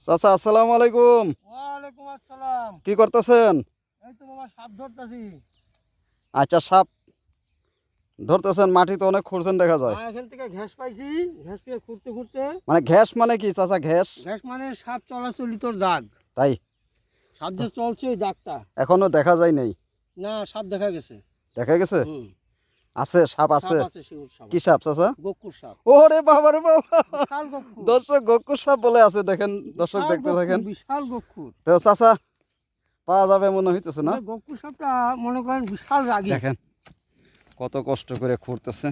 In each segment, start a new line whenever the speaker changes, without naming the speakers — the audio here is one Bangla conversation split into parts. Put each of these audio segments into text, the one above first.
চাচা আসসালামু আলাইকুম।
ওয়ালাইকুম আসসালাম।
কি করতেছেন?
এই তো বাবা সাপ ধরতেছি।
আচ্ছা সাপ ধরতেছেন মাটি তো অনেক খুঁড়ছেন দেখা যায়।
এখান থেকে ঘ্যাস পাইছি ঘ্যাস পেয়ে ঘুরতে ঘুরতে
মানে ঘ্যাস মানে কি চাচা ঘ্যাস
ঘ্যাস মানে সাপ চলাচলিতর দাগ।
তাই?
সাপ যে চলছে ওই দাগটা।
এখনও দেখা যায় নাই।
না সাপ দেখা গেছে।
দেখা গেছে?
হুম,
আছে সাপ আছে? কি সাপ চাচা? ওরে বাবা রে বাবা। দর্শক গকুর সাপ বলে আছে দেখেন দর্শক দেখতে থাকেন।
বিশাল গকুর।
তো চাচা পাওয়া যাবে মনে হইতেছে না?
গকুর সাপটা মনে করেন বিশাল রাগি।
দেখেন কত কষ্ট করে খুঁড়তেছে।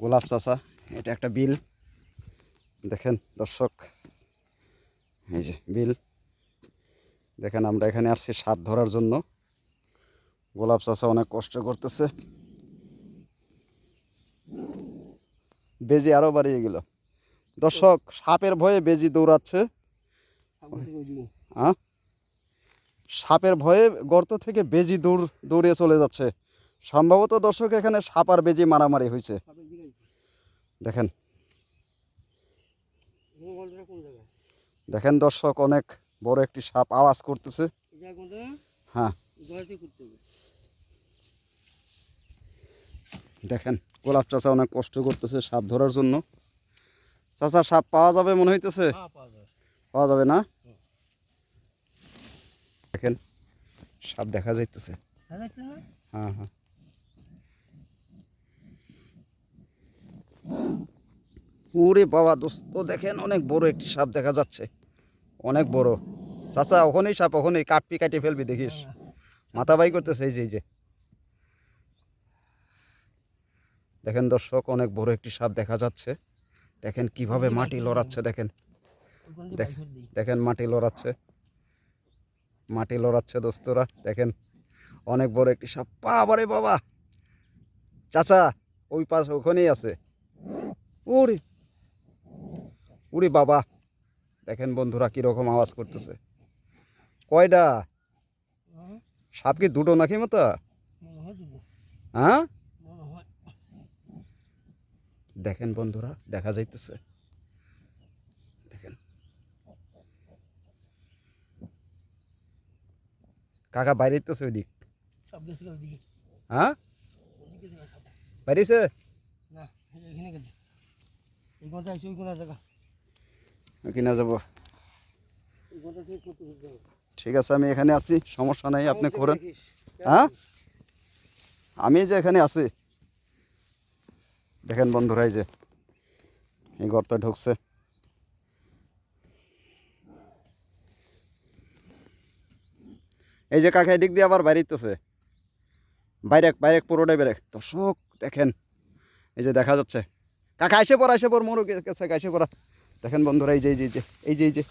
গোলাপ চাচা এটা একটা বিল। দেখেন দর্শক এই যে বিল। দেখেন আমরা এখানে আসছি সাপ ধরার জন্য। গোলাপ চাচা অনেক কষ্ট করতেছে। বেজি আরও বাড়িয়ে গেল। দর্শক, সাপের ভয়ে বেজি দৌড়াচ্ছে। হ্যাঁ সাপের ভয়ে গর্ত থেকে বেজি দৌড়, দৌড়িয়ে চলে যাচ্ছে। সম্ভবত দর্শক, এখানে সাপ আর বেজি মারামারি হয়েছে। দেখেন। দেখেন দর্শক, অনেক বড় একটি সাপ আওয়াজ করতেছে। হ্যাঁ। দেখেন গোলাপ চাচা অনেক কষ্ট করতেছে সাপ ধরার জন্য। চাচা সাপ পাওয়া যাবে মনে হইতেছে?
হ্যাঁ পাওয়া যাবে।
না? দেখেন সাপ দেখা যাইতেছে।
হ্যাঁ
হ্যাঁ হ্যাঁ। ওরে বাবা দোস্ত দেখেন অনেক বড় একটি সাপ দেখা যাচ্ছে। অনেক বড়। চাচা ওখানেই সাপ ওখানেই কাটপি কাটে ফেলবি দেখিস। মাথা বাই করতেছে এই যে এই যে। দেখেন দর্শক অনেক বড় একটি সাপ দেখা যাচ্ছে। দেখেন কীভাবে মাটি লড়াচ্ছে দেখেন। দেখেন মাটি লড়াচ্ছে। মাটি লড়াচ্ছে দোস্তরা দেখেন। অনেক বড় একটি সাপ। বাবারে বাবা! চাচা ওই পাশ ওখানেই আছে। ওরে! ওরে বাবা! দেখেন বন্ধুরা কীরকম আওয়াজ করতেছে। কয়টা?
হ্যাঁ,
সাপ কি দুটো নাকি মতো?
হয়
হয়। দেখেন বন্ধুরা দেখা যাইতেছে। দেখেন। কাকা বাইরে তো ওই দিক হ্যাঁ। বাইরেছে?
কোনা
যাব। ঠিক আছে আমি এখানে আছি সমস্যা নাই আপনি করেন। হ্যাঁ? আমি যে এখানে আছি। দেখেন বন্ধুরা, এই যে এই গর্তে ঢুকছে। এই যে কাকা এদিক দিয়ে আবার বাইরে বাইরেতেছে বাইরে বাইরে পুরোটাই বেরেক দর্শক, দেখেন, এই যে দেখা যাচ্ছে। কাকা, এসে পড়া, এসে পড় মরু গেছে এসে পড়া। দেখেন বন্ধুরা, এই যে এই যে এই যে এই যে এই যে।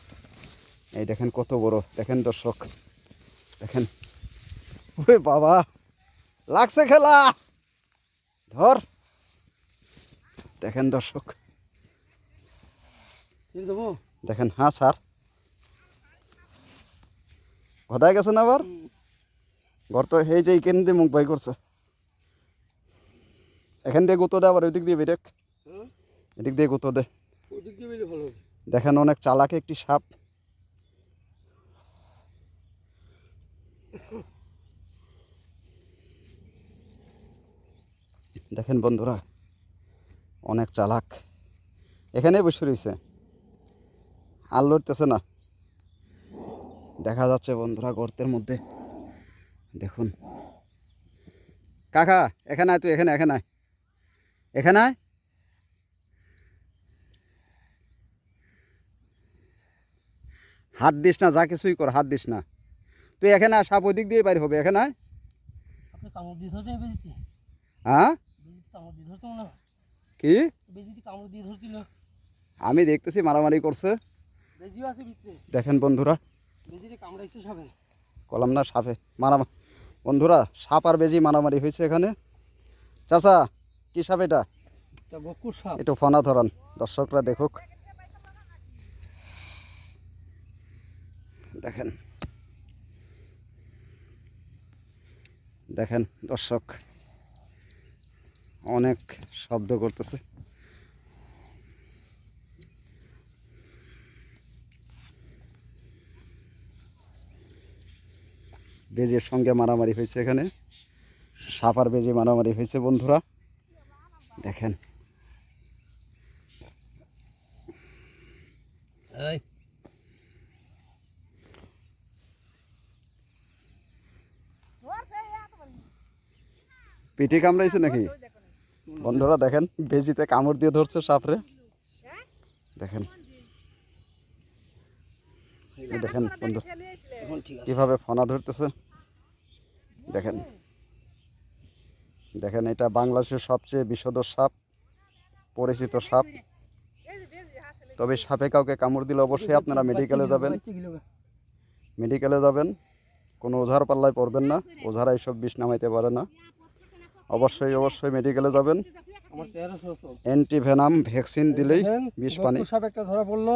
এই দেখেন কত বড়, দেখেন দর্শক, দেখেন। ওরে বাবা, লাগছে খেলা। ধর। দেখেন দর্শক। দেখেন হ্যাঁ স্যার। ঘটায় গেছে না আবার ঘর তো এই যে এইখান দিয়ে মুখ বাই করছে। এখান দিয়ে গুঁতো দে আবার ওই দিক দিয়ে বেরেক।
হ্যাঁ?
এদিক দিয়ে গুঁতো দে। দেখেন অনেক চালাক একটি সাপ। দেখেন বন্ধুরা অনেক চালাক। এখানে বসে রয়েছে আর লড়তেছে না। দেখা যাচ্ছে বন্ধুরা গর্তের মধ্যে। দেখুন। কাকা এখানে তুই এখানে এখানে এখানে হাত দিস না যা কিছুই কর হাত দিস না। তুই এখানে সাপ ওদিক দিয়ে বাইর হবে এখানে হ্যাঁ। কি? আমি দেখতেছি মারামারি করছে। দেখেন বন্ধুরা কলাম না সাপে। মারা বন্ধুরা সাপ আর বেজি মারামারি হয়েছে এখানে। চাচা কি সাপ এটা? একটু ফনা ধরান। দর্শকরা দেখুক। দেখেন। দেখেন দর্শক। অনেক শব্দ করতেছে। বেজের সঙ্গে মারামারি হয়েছে এখানে। সাফার বেজে মারামারি হয়েছে বন্ধুরা। দেখেন। পিঠে কামড়াইছে নাকি? বন্ধুরা দেখেন, বেজিতে কামড় দিয়ে ধরছে সাপরে। দেখেন। দেখেন বন্ধু, কীভাবে ফনা ধরতেছে। দেখেন। দেখেন, এটা বাংলাদেশের সবচেয়ে বিষধর সাপ, পরিচিত সাপ। তবে সাপে কাউকে কামড় দিলে অবশ্যই আপনারা মেডিকেলে যাবেন। মেডিকেলে যাবেন, কোনো ওঝার পাল্লায় পড়বেন না। ওঝারা এইসব বিষ নামাইতে পারে না। অবশ্যই অবশ্যই মেডিকেলে যাবেন। অ্যান্টিভেনাম ভ্যাকসিন দিলেই বিষ পানি
সাপ একটা ধরা পড়ল।